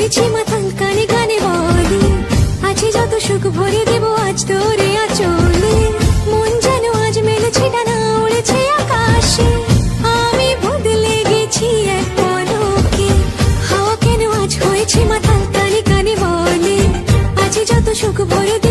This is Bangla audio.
হয়েছি মাথান কানে গানে বলে। আছে যত সুখ ভরে দেব, আজ তোরে আচলে। মন যেন আজ মেলেছে, ডানা উড়েছে আকাশে। আমি বদলে গেছি এক পলকে। হাওয়া কেন আজ হয়েছে মাথান কানে কানে বলে? আছে যত সুখ ভরে দেব